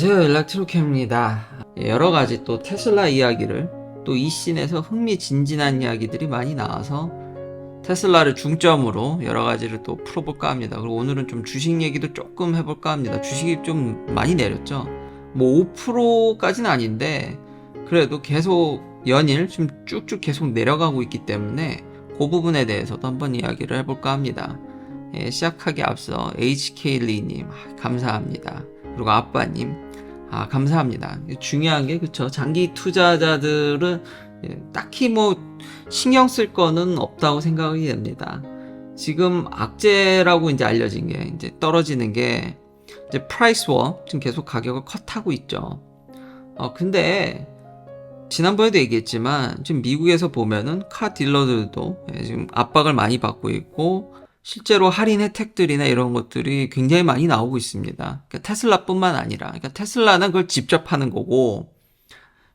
안녕하세요 일렉트로캠입니다. 여러 가지 또 테슬라 이야기를 또 이 씬에서 흥미진진한 이야기들이 많이 나와서 테슬라를 중점으로 여러 가지를 또 풀어볼까 합니다. 그리고 오늘은 좀 주식 얘기도 조금 해볼까 합니다. 주식이 좀 많이 내렸죠? 뭐 5%까지는 아닌데 그래도 계속 연일 좀 쭉쭉 계속 내려가고 있기 때문에 그 부분에 대해서도 한번 이야기를 해볼까 합니다. 예, 시작하기 앞서 HK리님 감사합니다. 그리고 아빠님 아 감사합니다. 중요한 게 그쵸 장기 투자자들은 예, 딱히 뭐 신경 쓸 거는 없다고 생각이 됩니다. 지금 악재라고 이제 알려진 게 이제 떨어지는 게 이제 프라이스 워 지금 계속 가격을 컷하고 있죠. 어 근데 지난번에도 얘기했지만 지금 미국에서 보면은 카 딜러들도 예, 지금 압박을 많이 받고 있고 실제로 할인 혜택들이나 이런 것들이 굉장히 많이 나오고 있습니다. 그러니까 테슬라뿐만 아니라, 그러니까 테슬라는 그걸 직접 하는 거고,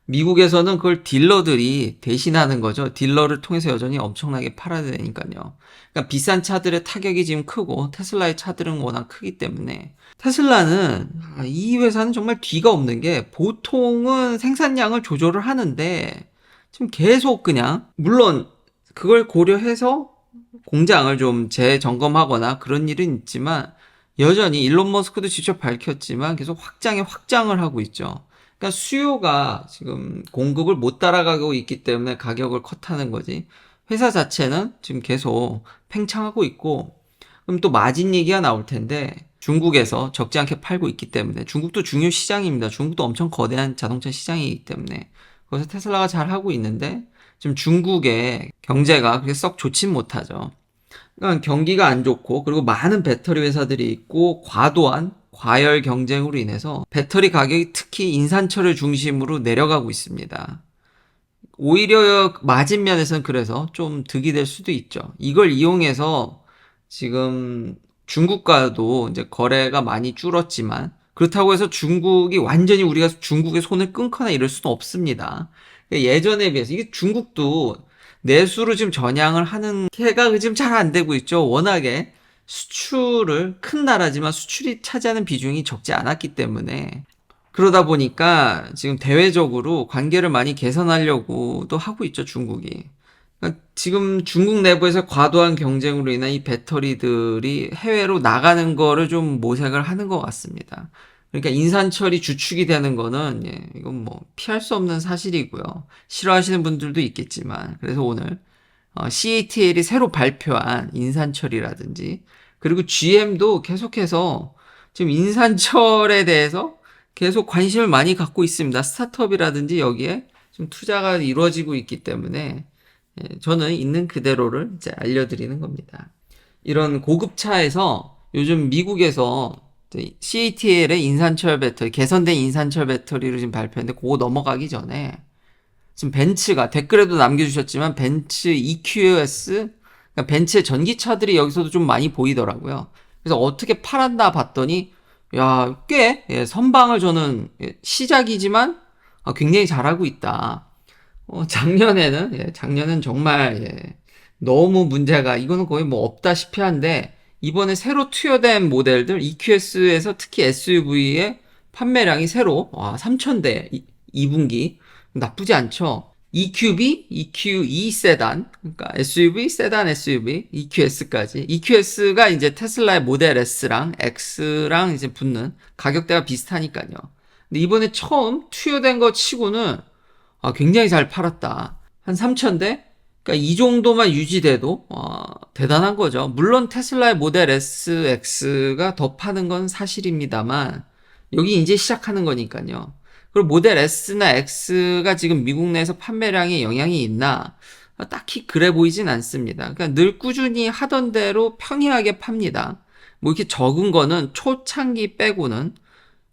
미국에서는 그걸 딜러들이 대신하는 거죠. 딜러를 통해서 여전히 엄청나게 팔아야 되니까요. 그러니까 비싼 차들의 타격이 지금 크고, 테슬라의 차들은 워낙 크기 때문에, 테슬라는, 아, 이 회사는 정말 뒤가 없는 게, 보통은 생산량을 조절을 하는데, 지금 계속 그냥, 물론, 그걸 고려해서 공장을 좀 재점검하거나 그런 일은 있지만 여전히 일론 머스크도 직접 밝혔지만 계속 확장에 확장을 하고 있죠. 그러니까 수요가 지금 공급을 못 따라가고 있기 때문에 가격을 컷하는 거지. 회사 자체는 지금 계속 팽창하고 있고 그럼 또 마진 얘기가 나올 텐데 중국에서 적지 않게 팔고 있기 때문에 중국도 중요 시장입니다. 중국도 엄청 거대한 자동차 시장이기 때문에 거기서 테슬라가 잘 하고 있는데 지금 중국의 경제가 그렇게 썩 좋진 못하죠. 그러니까 경기가 안 좋고 그리고 많은 배터리 회사들이 있고 과도한 과열 경쟁으로 인해서 배터리 가격이 특히 인산철을 중심으로 내려가고 있습니다. 오히려 맞은 면에서는 그래서 좀 득이 될 수도 있죠. 이걸 이용해서 지금 중국과도 이제 거래가 많이 줄었지만 그렇다고 해서 중국이 완전히 우리가 중국의 손을 끊거나 이럴 수는 없습니다. 그러니까 예전에 비해서 이게 중국도 내수로 지금 전향을 하는 해가 지금 잘 안 되고 있죠. 워낙에 수출을 큰 나라지만 수출이 차지하는 비중이 적지 않았기 때문에 그러다 보니까 지금 대외적으로 관계를 많이 개선하려고도 하고 있죠, 중국이. 그러니까 지금 중국 내부에서 과도한 경쟁으로 인한 이 배터리들이 해외로 나가는 거를 좀 모색을 하는 것 같습니다. 그러니까 인산철이 주축이 되는 거는 예, 이건 뭐 피할 수 없는 사실이고요. 싫어하시는 분들도 있겠지만 그래서 오늘 어, CATL이 새로 발표한 인산철이라든지 그리고 GM도 계속해서 지금 인산철에 대해서 계속 관심을 많이 갖고 있습니다. 스타트업이라든지 여기에 좀 투자가 이루어지고 있기 때문에 예, 저는 있는 그대로를 이제 알려드리는 겁니다. 이런 고급차에서 요즘 미국에서 CATL의 인산철 배터리, 개선된 인산철 배터리를 지금 발표했는데 그거 넘어가기 전에 지금 벤츠가 댓글에도 남겨주셨지만 벤츠 EQS, 그러니까 벤츠의 전기차들이 여기서도 좀 많이 보이더라고요. 그래서 어떻게 팔았나 봤더니 야, 꽤 예, 선방을 저는 예, 시작이지만 아, 굉장히 잘하고 있다. 어, 작년에는 예, 작년엔 정말 예, 너무 문제가 이거는 거의 뭐 없다시피 한데 이번에 새로 투여된 모델들 EQS에서 특히 SUV의 판매량이 새로 와 3,000대 2분기 나쁘지 않죠. EQB, EQE 세단, 그러니까 SUV, 세단 SUV, EQS까지. EQS가 이제 테슬라의 모델 S랑 X랑 이제 붙는 가격대가 비슷하니까요. 근데 이번에 처음 투여된 거 치고는 아, 굉장히 잘 팔았다. 한 3,000대? 그러니까 이 정도만 유지돼도 어, 대단한 거죠. 물론 테슬라의 모델 S, X가 더 파는 건 사실입니다만 여기 이제 시작하는 거니까요. 그리고 모델 S나 X가 지금 미국 내에서 판매량에 영향이 있나? 딱히 그래 보이진 않습니다. 그러니까 늘 꾸준히 하던 대로 평이하게 팝니다. 뭐 이렇게 적은 거는 초창기 빼고는 뭐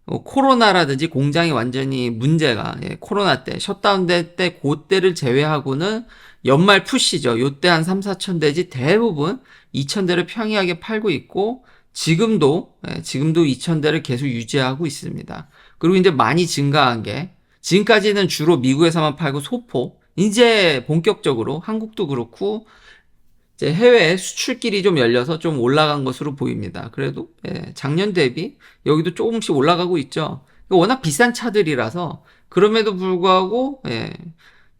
코로나라든지 공장이 완전히 문제가 예, 코로나 때 셧다운 될 때 그때를 제외하고는 연말 푸시죠. 요때 한 3, 4천 대지 대부분 2천 대를 평이하게 팔고 있고 지금도 예, 지금도 2천 대를 계속 유지하고 있습니다. 그리고 이제 많이 증가한 게 지금까지는 주로 미국에서만 팔고 소포 이제 본격적으로 한국도 그렇고 이제 해외 수출길이 좀 열려서 좀 올라간 것으로 보입니다. 그래도 예, 작년 대비 여기도 조금씩 올라가고 있죠. 워낙 비싼 차들이라서 그럼에도 불구하고 예,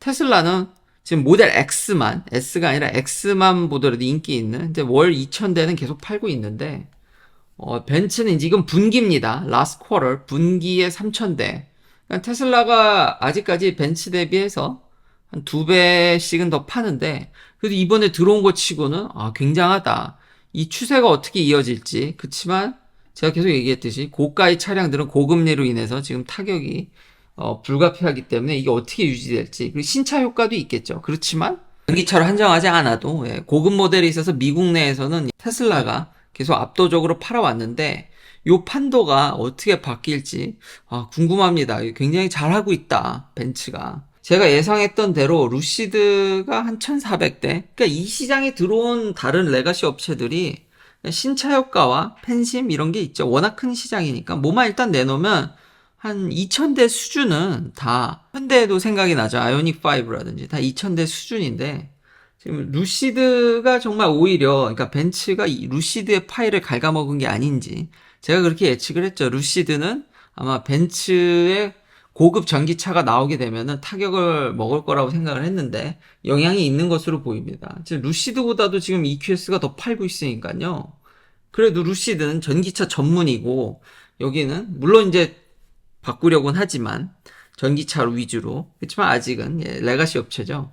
테슬라는 지금 모델 X만 S가 아니라 X만 보더라도 인기 있는 이제 월 2,000대는 계속 팔고 있는데 어, 벤츠는 이건 분기입니다. last quarter 분기에 3,000대. 그러니까 테슬라가 아직까지 벤츠 대비해서 한 두 배씩은 더 파는데 그래도 이번에 들어온 것 치고는 아 굉장하다. 이 추세가 어떻게 이어질지 그치만 제가 계속 얘기했듯이 고가의 차량들은 고금리로 인해서 지금 타격이 어, 불가피하기 때문에 이게 어떻게 유지될지 그리고 신차 효과도 있겠죠. 그렇지만 전기차로 한정하지 않아도 예, 고급 모델에 있어서 미국 내에서는 테슬라가 계속 압도적으로 팔아왔는데 요 판도가 어떻게 바뀔지 아, 궁금합니다. 굉장히 잘하고 있다 벤츠가. 제가 예상했던 대로 루시드가 한 1,400대. 그러니까 이 시장에 들어온 다른 레가시 업체들이 신차 효과와 팬심 이런 게 있죠. 워낙 큰 시장이니까 뭐만 일단 내놓으면 한 2,000대 수준은 다 현대에도 생각이 나죠. 아이오닉 5라든지 다 2,000대 수준인데 지금 루시드가 정말 오히려 그러니까 벤츠가 이 루시드의 파일을 갉아먹은 게 아닌지 제가 그렇게 예측을 했죠. 루시드는 아마 벤츠의 고급 전기차가 나오게 되면은 타격을 먹을 거라고 생각을 했는데 영향이 있는 것으로 보입니다. 지금 루시드보다도 지금 EQS가 더 팔고 있으니까요. 그래도 루시드는 전기차 전문이고 여기는 물론 이제 바꾸려고는 하지만 전기차 위주로 그렇지만 아직은 예, 레가시 업체죠.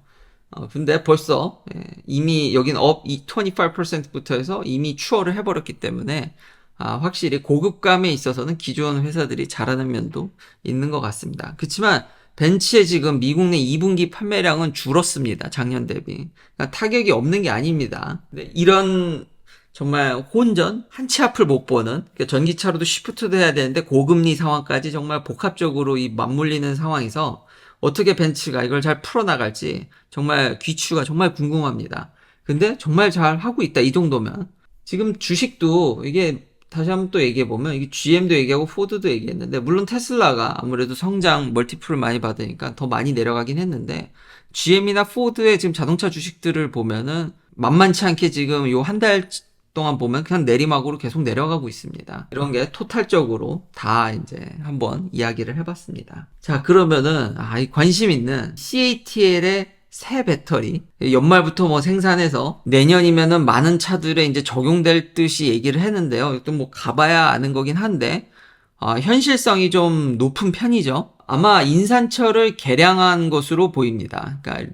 어, 근데 벌써 예, 이미 여긴 업 25%부터 해서 이미 추월을 해버렸기 때문에 아, 확실히 고급감에 있어서는 기존 회사들이 잘하는 면도 있는 것 같습니다. 그렇지만 벤츠의 지금 미국 내 2분기 판매량은 줄었습니다. 작년 대비. 그러니까 타격이 없는 게 아닙니다. 이런 정말 혼전 한 치 앞을 못 보는 그러니까 전기차로도 시프트도 해야 되는데 고금리 상황까지 정말 복합적으로 이 맞물리는 상황에서 어떻게 벤츠가 이걸 잘 풀어나갈지 정말 귀추가 정말 궁금합니다. 근데 정말 잘 하고 있다 이 정도면 지금 주식도 이게 다시 한번 또 얘기해 보면 이게 GM도 얘기하고 포드도 얘기했는데 물론 테슬라가 아무래도 성장 멀티플을 많이 받으니까 더 많이 내려가긴 했는데 GM이나 포드의 지금 자동차 주식들을 보면은 만만치 않게 지금 요 한 달 동안 보면 그냥 내리막으로 계속 내려가고 있습니다. 이런 게 토탈적으로 다 이제 한번 이야기를 해봤습니다. 자 그러면은 아, 이 관심 있는 CATL의 새 배터리 연말부터 뭐 생산해서 내년이면은 많은 차들에 이제 적용될 듯이 얘기를 했는데요. 또뭐 가봐야 아는 거긴 한데 아, 현실성이 좀 높은 편이죠. 아마 인산철을 개량한 것으로 보입니다. 그러니까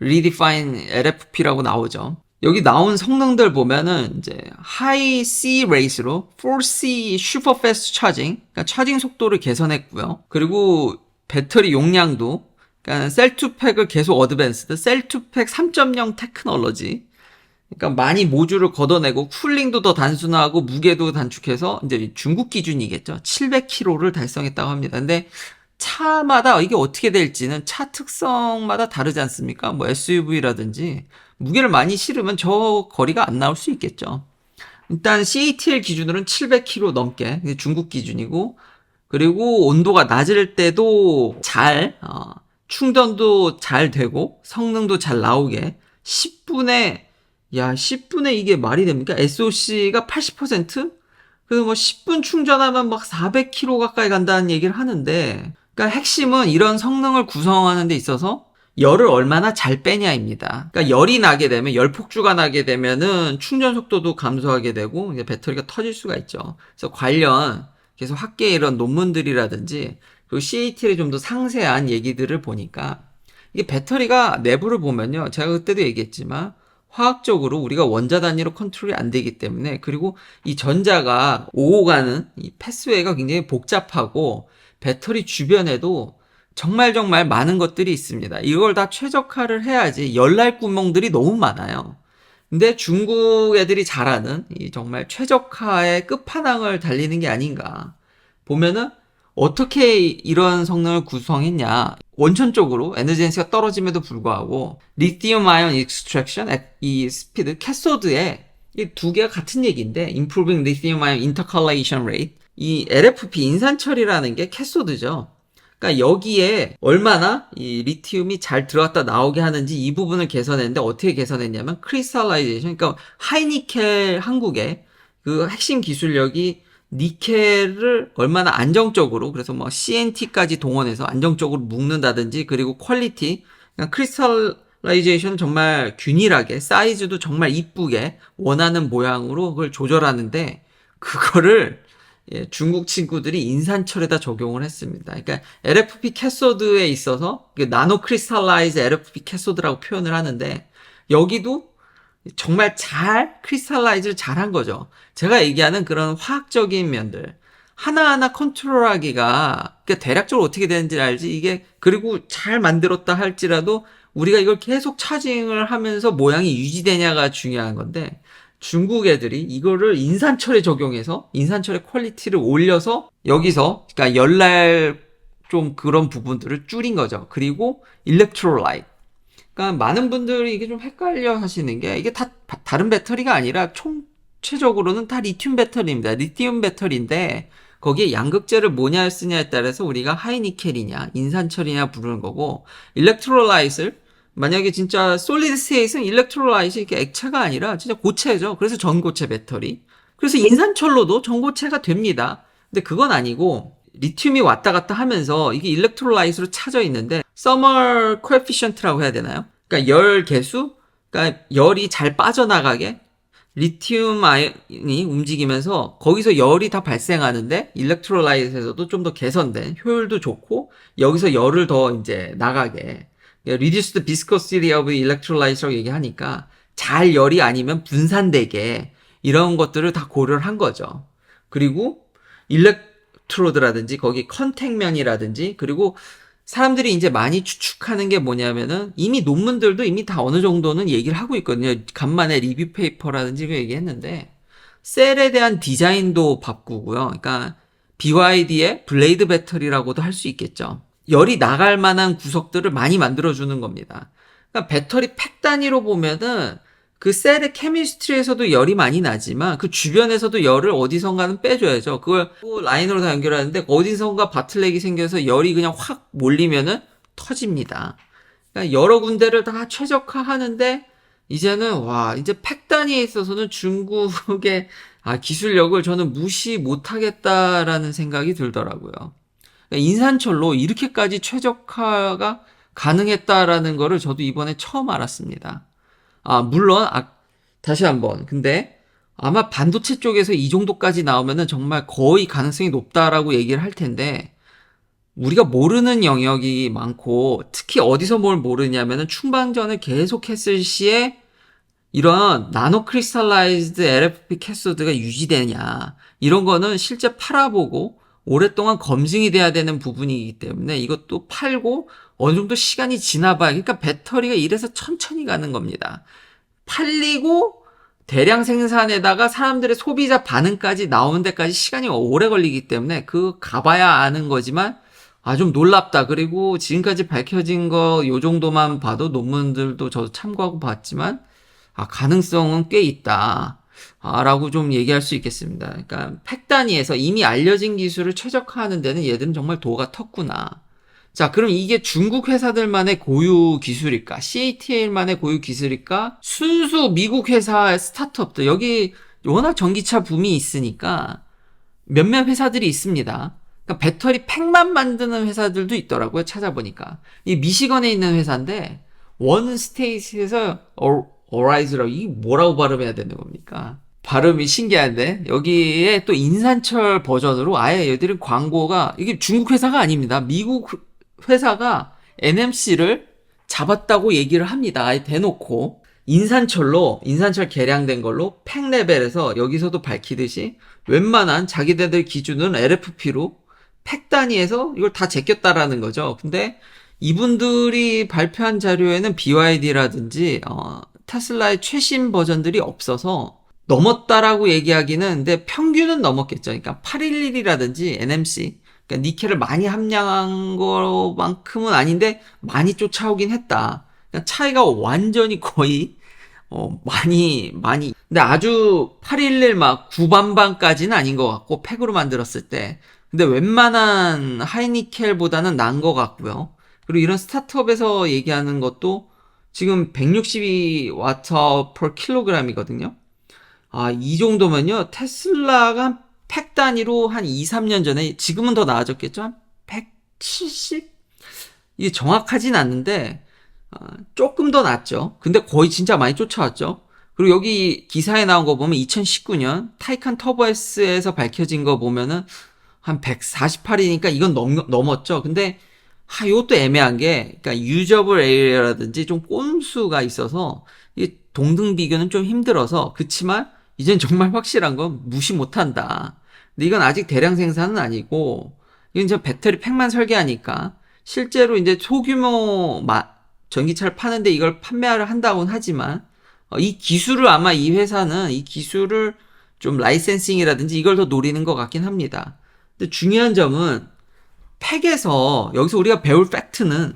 redefine LFP라고 나오죠. 여기 나온 성능들 보면은 이제 high C rate로 4C super fast charging, 그러니까 차징 속도를 개선했고요. 그리고 배터리 용량도 그러니까 셀2팩을 계속 어드밴스드, 셀2팩 3.0 테크놀로지. 그러니까 많이 모듈을 걷어내고 쿨링도 더 단순화하고 무게도 단축해서 이제 중국 기준이겠죠. 700kg를 달성했다고 합니다. 근데 차마다 이게 어떻게 될지는 차 특성마다 다르지 않습니까? 뭐 SUV라든지 무게를 많이 실으면 저 거리가 안 나올 수 있겠죠. 일단 CATL 기준으로는 700km 넘게 중국 기준이고 그리고 온도가 낮을 때도 잘 어, 충전도 잘 되고 성능도 잘 나오게 10분에 야 10분에 이게 말이 됩니까? SOC가 80%? 그래서 뭐 10분 충전하면 막 400km 가까이 간다는 얘기를 하는데 그러니까 핵심은 이런 성능을 구성하는 데 있어서 열을 얼마나 잘 빼냐입니다. 그러니까 열이 나게 되면 열 폭주가 나게 되면은 충전 속도도 감소하게 되고 이제 배터리가 터질 수가 있죠. 그래서 관련 계속 학계 이런 논문들이라든지 그리고 CATL의 좀더 상세한 얘기들을 보니까 이게 배터리가 내부를 보면요. 제가 그때도 얘기했지만 화학적으로 우리가 원자 단위로 컨트롤이 안 되기 때문에 그리고 이 전자가 오고 가는 이 패스웨이가 굉장히 복잡하고 배터리 주변에도 정말 정말 많은 것들이 있습니다. 이걸 다 최적화를 해야지 열날 구멍들이 너무 많아요. 근데 중국 애들이 잘하는 이 정말 최적화의 끝판왕을 달리는 게 아닌가. 보면은 어떻게 이런 성능을 구성했냐. 원천적으로 에너지 덴시가 떨어짐에도 불구하고 리티움 아이온 익스트랙션 이 스피드 캐소드에 이 두 개가 같은 얘기인데 improving lithium ion intercalation rate 이 LFP 인산철이라는 게 캐소드죠. 그러니까 여기에 얼마나 이 리튬이 잘 들어갔다 나오게 하는지 이 부분을 개선했는데 어떻게 개선했냐면 크리스탈라이제이션 그러니까 하이니켈 한국의 그 핵심 기술력이 니켈을 얼마나 안정적으로 그래서 뭐 CNT까지 동원해서 안정적으로 묶는다든지 그리고 퀄리티 그냥 크리스탈라이제이션은 정말 균일하게 사이즈도 정말 이쁘게 원하는 모양으로 그걸 조절하는데 그거를 예, 중국 친구들이 인산철에다 적용을 했습니다. 그러니까 LFP 캐소드에 있어서 그 나노 크리스탈라이즈 LFP 캐소드라고 표현을 하는데 여기도 정말 잘 크리스탈라이즈를 잘한 거죠. 제가 얘기하는 그런 화학적인 면들 하나하나 컨트롤하기가 그러니까 대략적으로 어떻게 되는지 알지 이게 그리고 잘 만들었다 할지라도 우리가 이걸 계속 차징을 하면서 모양이 유지되냐가 중요한 건데 중국 애들이 이거를 인산철에 적용해서 인산철의 퀄리티를 올려서 여기서 그러니까 열날 좀 그런 부분들을 줄인 거죠. 그리고 일렉트로라이트 그러니까 많은 분들이 이게 좀 헷갈려 하시는 게 이게 다 바- 다른 배터리가 아니라 총체적으로는 다 리튬 배터리입니다. 리튬 배터리인데 거기에 양극재를 뭐냐 쓰냐에 따라서 우리가 하이니켈이냐 인산철이냐 부르는 거고 일렉트로라이트를 만약에 진짜 솔리드 스테이트는 일렉트로라이트 이게 액체가 아니라 진짜 고체죠. 그래서 전고체 배터리. 그래서 인산철로도 전고체가 됩니다. 근데 그건 아니고 리튬이 왔다 갔다 하면서 이게 일렉트로라이트로 차져 있는데 서멀 코에피션트라고 해야 되나요? 그러니까 열 개수, 그러니까 열이 잘 빠져나가게 리튬 아연이 움직이면서 거기서 열이 다 발생하는데 일렉트로라이트에서도 좀 더 개선된 효율도 좋고 여기서 열을 더 이제 나가게 reduced viscosity of electrolyte라고 얘기하니까 잘 열이 아니면 분산되게 이런 것들을 다 고려를 한 거죠. 그리고 일렉트로드라든지 거기 컨택면이라든지 그리고 사람들이 이제 많이 추측하는 게 뭐냐면은 이미 논문들도 이미 다 어느 정도는 얘기를 하고 있거든요. 간만에 리뷰 페이퍼라든지 그 얘기했는데 셀에 대한 디자인도 바꾸고요. 그러니까 BYD의 블레이드 배터리라고도 할 수 있겠죠. 열이 나갈 만한 구석들을 많이 만들어주는 겁니다. 그러니까 배터리 팩 단위로 보면은 그 셀의 케미스트리에서도 열이 많이 나지만 그 주변에서도 열을 어디선가는 빼줘야죠. 그걸 또 라인으로 다 연결하는데 어디선가 바틀렉이 생겨서 열이 그냥 확 몰리면은 터집니다. 그러니까 여러 군데를 다 최적화하는데 이제는 와 이제 팩 단위에 있어서는 중국의 아, 기술력을 저는 무시 못하겠다라는 생각이 들더라고요. 그러니까 인산철로 이렇게까지 최적화가 가능했다라는 거를 저도 이번에 처음 알았습니다. 아, 물론, 아, 다시 한번. 근데 아마 반도체 쪽에서 이 정도까지 나오면은 정말 거의 가능성이 높다라고 얘기를 할 텐데, 우리가 모르는 영역이 많고, 특히 어디서 뭘 모르냐면은 충방전을 계속 했을 시에 이런 나노 크리스탈라이즈드 LFP 캐소드가 유지되냐, 이런 거는 실제 팔아보고, 오랫동안 검증이 돼야 되는 부분이기 때문에 이것도 팔고 어느 정도 시간이 지나봐야 그러니까 배터리가 이래서 천천히 가는 겁니다. 팔리고 대량 생산에다가 사람들의 소비자 반응까지 나오는 데까지 시간이 오래 걸리기 때문에 그 가봐야 아는 거지만 아 좀 놀랍다. 그리고 지금까지 밝혀진 거 요 정도만 봐도 논문들도 저도 참고하고 봤지만 아 가능성은 꽤 있다. 아, 라고 좀 얘기할 수 있겠습니다. 그러니까 팩 단위에서 이미 알려진 기술을 최적화하는 데는 얘들은 정말 도가 텄구나. 자, 그럼 이게 중국 회사들만의 고유 기술일까? CATL만의 고유 기술일까? 순수 미국 회사의 스타트업들. 여기 워낙 전기차 붐이 있으니까 몇몇 회사들이 있습니다. 그러니까 배터리 팩만 만드는 회사들도 있더라고요. 찾아보니까. 이 미시건에 있는 회사인데 원 스테이트에서 어라이즈라고 이 뭐라고 발음해야 되는 겁니까? 발음이 신기한데 여기에 또 인산철 버전으로 아예 얘들은 광고가 이게 중국 회사가 아닙니다. 미국 회사가 NMC를 잡았다고 얘기를 합니다. 아예 대놓고 인산철로 인산철 개량된 걸로 팩 레벨에서 여기서도 밝히듯이 웬만한 자기네들 기준은 LFP로 팩 단위에서 이걸 다 제꼈다라는 거죠. 근데 이분들이 발표한 자료에는 BYD라든지 어, 테슬라의 최신 버전들이 없어서 넘었다라고 얘기하기는 근데 평균은 넘었겠죠. 그러니까 811이라든지 NMC 그러니까 니켈을 많이 함량한 것만큼은 아닌데 많이 쫓아오긴 했다. 그러니까 차이가 완전히 거의 어, 많이 많이 근데 아주 811 막 9반반까지는 아닌 것 같고 팩으로 만들었을 때 근데 웬만한 하이니켈보다는 난 것 같고요. 그리고 이런 스타트업에서 얘기하는 것도 지금 162와트 per 킬로그램이거든요. 아, 이 정도면요. 테슬라가 한 팩 단위로 한 2, 3년 전에 지금은 더 나아졌겠죠? 한 170? 이게 정확하진 않는데 어, 조금 더 낫죠. 근데 거의 진짜 많이 쫓아왔죠. 그리고 여기 기사에 나온 거 보면 2019년 타이칸 터보 S에서 밝혀진 거 보면은 한 148이니까 이건 넘, 넘었죠. 근데 하, 이것도 애매한 게, 그러니까 유저블 에리어라든지 좀 꼼수가 있어서 이 동등 비교는 좀 힘들어서 그치만 이젠 정말 확실한 건 무시 못한다. 근데 이건 아직 대량 생산은 아니고 이건 이제 배터리 팩만 설계하니까 실제로 이제 소규모 마- 전기차를 파는데 이걸 판매를 한다고는 하지만 어, 이 기술을 아마 이 회사는 이 기술을 좀 라이센싱이라든지 이걸 더 노리는 것 같긴 합니다. 근데 중요한 점은 팩에서 여기서 우리가 배울 팩트는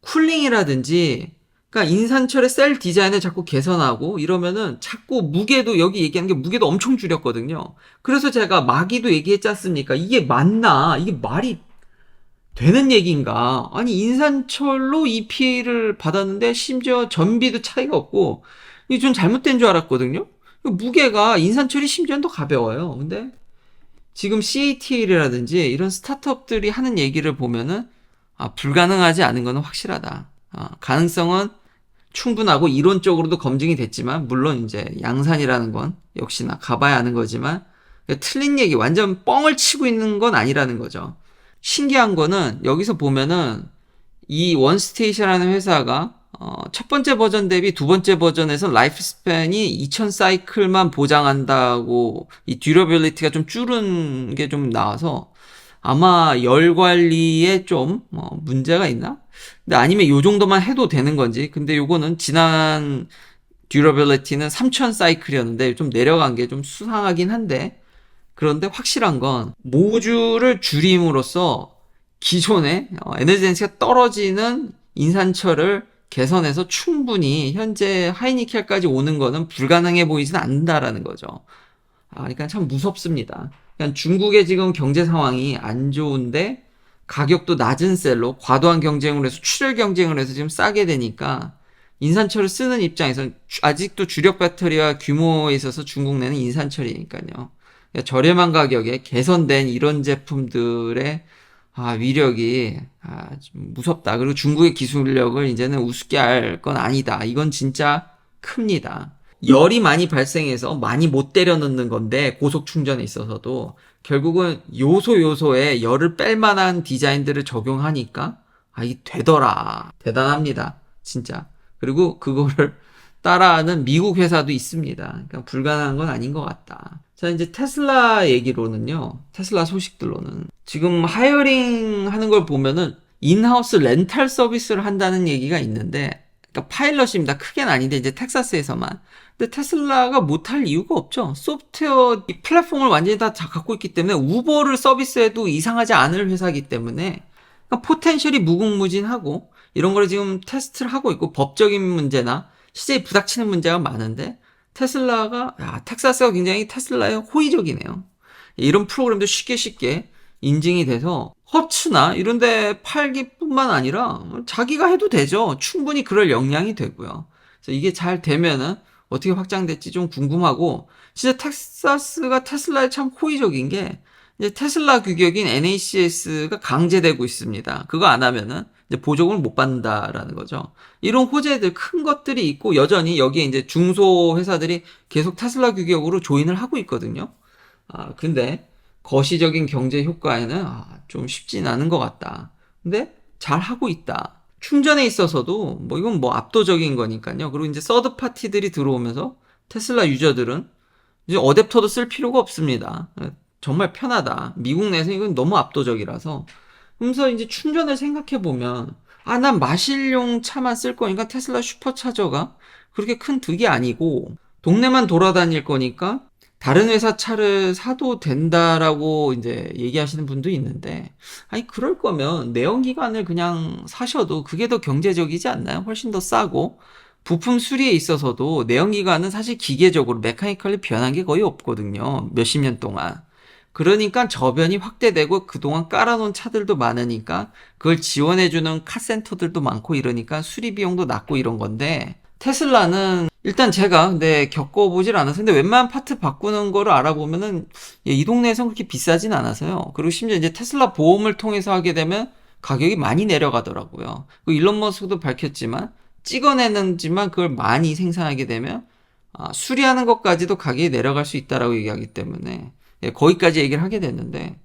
쿨링이라든지 그러니까 인산철의 셀 디자인을 자꾸 개선하고 이러면은 자꾸 무게도 여기 얘기하는 게 무게도 엄청 줄였거든요. 그래서 제가 마기도 얘기했지 않습니까? 이게 맞나? 이게 말이 되는 얘기인가? 아니 인산철로 EPA를 받았는데 심지어 전비도 차이가 없고 이게 좀 잘못된 줄 알았거든요. 무게가 인산철이 심지어 더 가벼워요. 근데 지금 CATL이라든지 이런 스타트업들이 하는 얘기를 보면은 아, 불가능하지 않은 것은 확실하다. 아, 가능성은 충분하고 이론적으로도 검증이 됐지만 물론 이제 양산이라는 건 역시나 가봐야 하는 거지만 틀린 얘기 완전 뻥을 치고 있는 건 아니라는 거죠. 신기한 거는 여기서 보면은 이 원스테이션이라는 회사가 어, 첫 번째 버전 대비 두 번째 버전에서 라이프 스팬이 2000 사이클만 보장한다고 이 듀러빌리티가 좀 줄은 게 좀 나와서 아마 열 관리에 좀 어, 문제가 있나? 근데 아니면 요 정도만 해도 되는 건지. 근데 요거는 지난 듀러빌리티는 3000 사이클이었는데 좀 내려간 게 좀 수상하긴 한데 그런데 확실한 건 모듈을 줄임으로써 기존의 어, 에너지 덴시가 떨어지는 인산철을 개선해서 충분히 현재 하이니켈까지 오는 거는 불가능해 보이진 않는다라는 거죠. 아, 그러니까 참 무섭습니다. 그냥 중국의 지금 경제 상황이 안 좋은데 가격도 낮은 셀로 과도한 경쟁을 해서 출혈 경쟁을 해서 지금 싸게 되니까 인산철을 쓰는 입장에서 아직도 주력 배터리와 규모에 있어서 중국 내는 인산철이니까요. 그러니까 저렴한 가격에 개선된 이런 제품들의 아, 위력이 아, 좀 무섭다. 그리고 중국의 기술력을 이제는 우습게 할건 아니다. 이건 진짜 큽니다. 열이 많이 발생해서 많이 못 때려 넣는 건데 고속 충전에 있어서도 결국은 요소 요소에 열을 뺄 만한 디자인들을 적용하니까 아, 이 되더라. 대단합니다. 진짜. 그리고 그거를 따라하는 미국 회사도 있습니다. 그러니까 불가능한 건 아닌 것 같다. 자, 이제 테슬라 얘기로는요. 테슬라 소식들로는 지금 하이어링 하는 걸 보면은 인하우스 렌탈 서비스를 한다는 얘기가 있는데 그러니까 파일럿입니다. 크게는 아닌데 이제 텍사스에서만. 근데 테슬라가 못할 이유가 없죠. 소프트웨어 이 플랫폼을 완전히 다 갖고 있기 때문에 우버를 서비스해도 이상하지 않을 회사이기 때문에 그러니까 포텐셜이 무궁무진하고 이런 거를 지금 테스트를 하고 있고 법적인 문제나 실제 부닥치는 문제가 많은데 테슬라가 야, 텍사스가 굉장히 테슬라에 호의적이네요. 이런 프로그램도 쉽게 쉽게 인증이 돼서 허츠나 이런 데 팔기뿐만 아니라 자기가 해도 되죠. 충분히 그럴 역량이 되고요. 그래서 이게 잘 되면은 어떻게 확장될지 좀 궁금하고 진짜 텍사스가 테슬라에 참 호의적인 게 이제 테슬라 규격인 NACS가 강제되고 있습니다. 그거 안 하면은 이제 보조금을 못 받는다라는 거죠. 이런 호재들 큰 것들이 있고 여전히 여기에 이제 중소 회사들이 계속 테슬라 규격으로 조인을 하고 있거든요. 아, 근데 거시적인 경제 효과에는 아, 좀 쉽진 않은 것 같다. 근데 잘 하고 있다. 충전에 있어서도 뭐 이건 뭐 압도적인 거니까요. 그리고 이제 서드 파티들이 들어오면서 테슬라 유저들은 이제 어댑터도 쓸 필요가 없습니다. 정말 편하다. 미국 내에서 이건 너무 압도적이라서. 그래서 이제 충전을 생각해 보면 아, 난 마실용 차만 쓸 거니까 테슬라 슈퍼차저가 그렇게 큰 득이 아니고 동네만 돌아다닐 거니까 다른 회사 차를 사도 된다라고 이제 얘기하시는 분도 있는데, 아니, 그럴 거면 내연기관을 그냥 사셔도 그게 더 경제적이지 않나요? 훨씬 더 싸고, 부품 수리에 있어서도 내연기관은 사실 기계적으로 메카니컬리 변한 게 거의 없거든요. 몇십 년 동안. 그러니까 저변이 확대되고 그동안 깔아놓은 차들도 많으니까 그걸 지원해주는 카센터들도 많고 이러니까 수리 비용도 낮고 이런 건데, 테슬라는 일단 제가 근데 겪어보질 않아서 근데 웬만한 파트 바꾸는 거를 알아보면은 예, 이 동네에선 그렇게 비싸진 않아서요. 그리고 심지어 이제 테슬라 보험을 통해서 하게 되면 가격이 많이 내려가더라고요. 그 일론 머스크도 밝혔지만 찍어내는지만 그걸 많이 생산하게 되면 아, 수리하는 것까지도 가격이 내려갈 수 있다라고 얘기하기 때문에 예, 거기까지 얘기를 하게 됐는데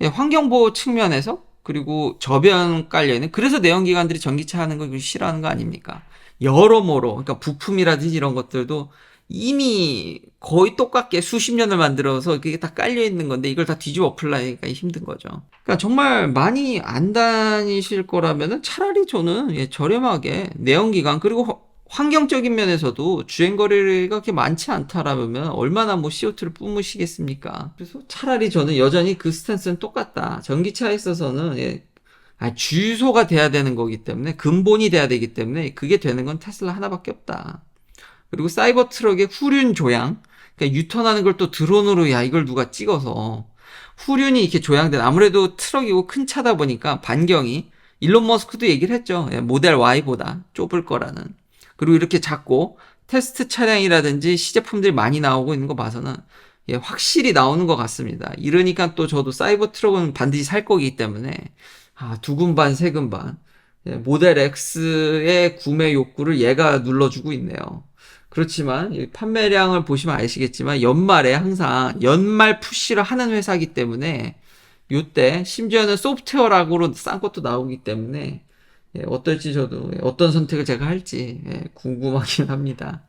예, 환경보호 측면에서 그리고 저변 깔려 있는 그래서 내연기관들이 전기차 하는 걸 싫어하는 거 아닙니까? 여러모로 그러니까 부품이라든지 이런 것들도 이미 거의 똑같게 수십 년을 만들어서 그게 다 깔려 있는 건데 이걸 다 뒤집어 엎으려니까 힘든 거죠. 그러니까 정말 많이 안 다니실 거라면은 차라리 저는 예, 저렴하게 내연기관 그리고 허- 환경적인 면에서도 주행 거리가 그렇게 많지 않다라면 얼마나 뭐 CO2를 뿜으시겠습니까? 그래서 차라리 저는 여전히 그 스탠스는 똑같다. 전기차에 있어서는 예, 아, 주유소가 돼야 되는 거기 때문에 근본이 돼야 되기 때문에 그게 되는 건 테슬라 하나밖에 없다. 그리고 사이버 트럭의 후륜 조향, 그러니까 유턴하는 걸 또 드론으로 야 이걸 누가 찍어서 후륜이 이렇게 조향된 아무래도 트럭이고 큰 차다 보니까 반경이 일론 머스크도 얘기를 했죠. 예, 모델 Y보다 좁을 거라는. 그리고 이렇게 작고 테스트 차량이라든지 시제품들이 많이 나오고 있는 거 봐서는 예, 확실히 나오는 것 같습니다. 이러니까 또 저도 사이버 트럭은 반드시 살 거기 때문에 아, 두근 반, 세근 반. 예, 모델 X의 구매 욕구를 얘가 눌러주고 있네요. 그렇지만 이 판매량을 보시면 아시겠지만 연말에 항상 연말 푸시를 하는 회사이기 때문에 요때 심지어는 소프트웨어락으로 싼 것도 나오기 때문에 예, 어떨지 저도 예, 어떤 선택을 제가 할지 예, 궁금하긴 합니다.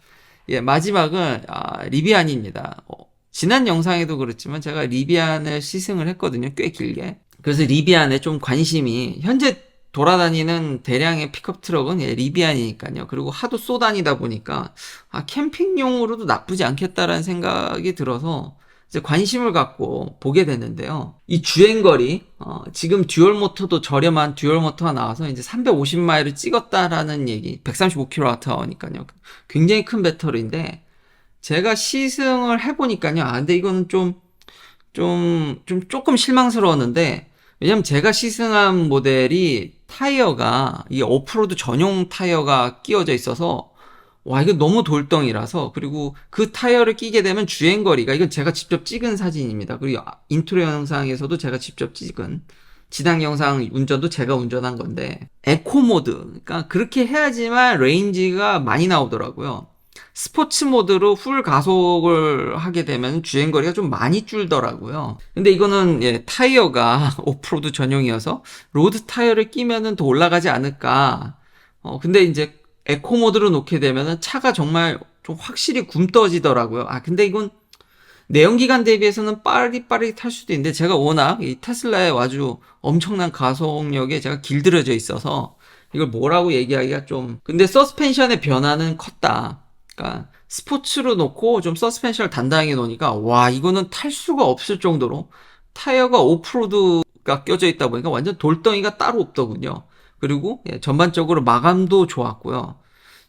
예, 마지막은 아, 리비안입니다. 어, 지난 영상에도 그렇지만 제가 리비안을 시승을 했거든요. 꽤 길게. 그래서 리비안에 좀 관심이 현재 돌아다니는 대량의 픽업 트럭은 예, 리비안이니까요. 그리고 하도 쏘다니다 보니까 아, 캠핑용으로도 나쁘지 않겠다라는 생각이 들어서 이제 관심을 갖고 보게 됐는데요. 이 주행거리, 어, 지금 듀얼 모터도 저렴한 듀얼 모터가 나와서 이제 350마일을 찍었다라는 얘기, 135kWh니까요. 굉장히 큰 배터리인데, 제가 시승을 해보니까요. 아, 근데 이거는 좀, 좀, 좀 조금 실망스러웠는데, 왜냐면 제가 시승한 모델이 타이어가, 이 오프로드 전용 타이어가 끼워져 있어서, 와, 이거 너무 돌덩이라서, 그리고 그 타이어를 끼게 되면 주행 거리가, 이건 제가 직접 찍은 사진입니다. 그리고 아, 인트로 영상에서도 제가 직접 찍은, 지당 영상 운전도 제가 운전한 건데, 에코 모드. 그러니까 그렇게 해야지만 레인지가 많이 나오더라고요. 스포츠 모드로 풀 가속을 하게 되면 주행거리가 좀 많이 줄더라고요. 근데 이거는 예, 타이어가 오프로드 전용이어서 로드 타이어를 끼면은 더 올라가지 않을까. 어, 근데 이제 에코 모드로 놓게 되면은 차가 정말 좀 확실히 굼떠지더라고요. 아, 근데 이건 내연기관 대비해서는 빠릿빠릿 할 수도 있는데 제가 워낙 이 테슬라의 아주 엄청난 가속력에 제가 길들여져 있어서 이걸 뭐라고 얘기하기가 좀 근데 서스펜션의 변화는 컸다. 그러니까 스포츠로 놓고 좀 서스펜션을 단단하게 놓으니까 와 이거는 탈 수가 없을 정도로 타이어가 오프로드가 껴져 있다 보니까 완전 돌덩이가 따로 없더군요. 그리고 예, 전반적으로 마감도 좋았고요.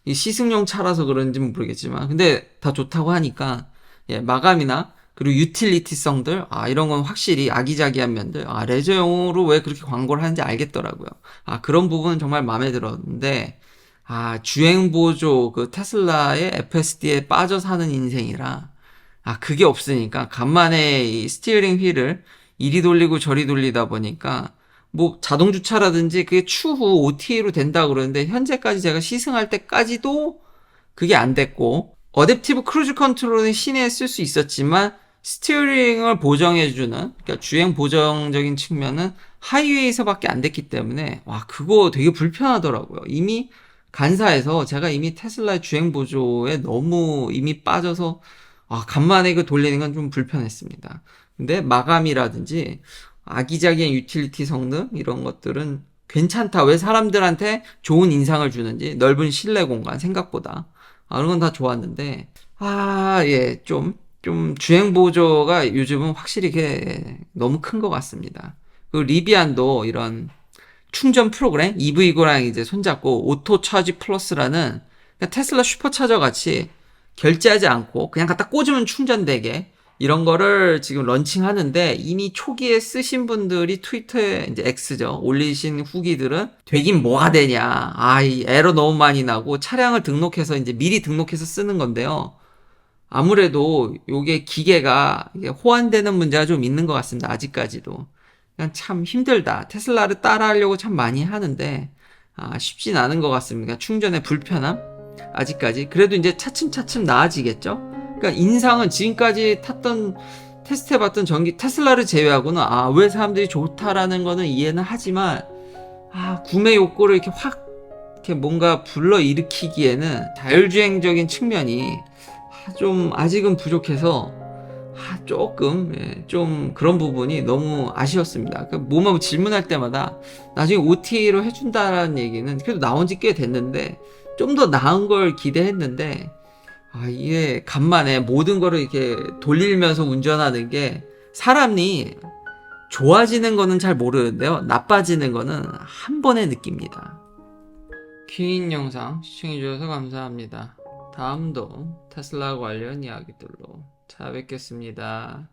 이 시승용 차라서 그런지는 모르겠지만 근데 다 좋다고 하니까 예, 마감이나 그리고 유틸리티성들 아 이런 건 확실히 아기자기한 면들 아 레저용으로 왜 그렇게 광고를 하는지 알겠더라고요. 아 그런 부분은 정말 마음에 들었는데 아 주행 보조 그 테슬라의 FSD에 빠져 사는 인생이라 아 그게 없으니까 간만에 이 스티어링 휠을 이리 돌리고 저리 돌리다 보니까 뭐 자동 주차라든지 그게 추후 OTA로 된다 그러는데 현재까지 제가 시승할 때까지도 그게 안 됐고 어댑티브 크루즈 컨트롤은 시내에 쓸 수 있었지만 스티어링을 보정해주는 그러니까 주행 보정적인 측면은 하이웨이에서밖에 안 됐기 때문에 와 그거 되게 불편하더라고요. 이미 간사해서 제가 이미 테슬라의 주행 보조에 너무 이미 빠져서 아 간만에 그 돌리는 건 좀 불편했습니다. 근데 마감이라든지 아기자기한 유틸리티 성능 이런 것들은 괜찮다. 왜 사람들한테 좋은 인상을 주는지 넓은 실내 공간 생각보다 아, 그런 건 다 좋았는데 아, 예, 좀, 좀 주행 보조가 요즘은 확실히 이게 너무 큰 것 같습니다. 그리고 리비안도 이런 충전 프로그램 EV고랑 이제 손잡고 오토 차지 플러스라는 테슬라 슈퍼차저 같이 결제하지 않고 그냥 갖다 꽂으면 충전되게 이런 거를 지금 런칭하는데 이미 초기에 쓰신 분들이 트위터에 이제 X죠. 올리신 후기들은 되긴 뭐가 되냐. 아이 에러 너무 많이 나고 차량을 등록해서 이제 미리 등록해서 쓰는 건데요. 아무래도 요게 기계가 호환되는 문제가 좀 있는 것 같습니다. 아직까지도 참 힘들다. 테슬라를 따라하려고 참 많이 하는데 아, 쉽진 않은 것 같습니다. 충전의 불편함? 아직까지. 그래도 이제 차츰차츰 나아지겠죠? 그러니까 인상은 지금까지 탔던 테스트해봤던 전기 테슬라를 제외하고는 아 왜 사람들이 좋다라는 거는 이해는 하지만 아 구매 욕구를 이렇게 확 이렇게 뭔가 불러 일으키기에는 자율주행적인 측면이 아, 좀 아직은 부족해서 아, 조금 예, 좀 그런 부분이 너무 아쉬웠습니다. 그 뭐만 질문할 때마다 나중에 OTA로 해준다라는 얘기는 그래도 나온 지 꽤 됐는데 좀 더 나은 걸 기대했는데 아, 이게 간만에 모든 거를 이렇게 돌리면서 운전하는 게 사람이 좋아지는 거는 잘 모르는데요. 나빠지는 거는 한 번에 느낍니다. 긴 영상 시청해주셔서 감사합니다. 다음도 테슬라 관련 이야기들로 찾아뵙겠습니다.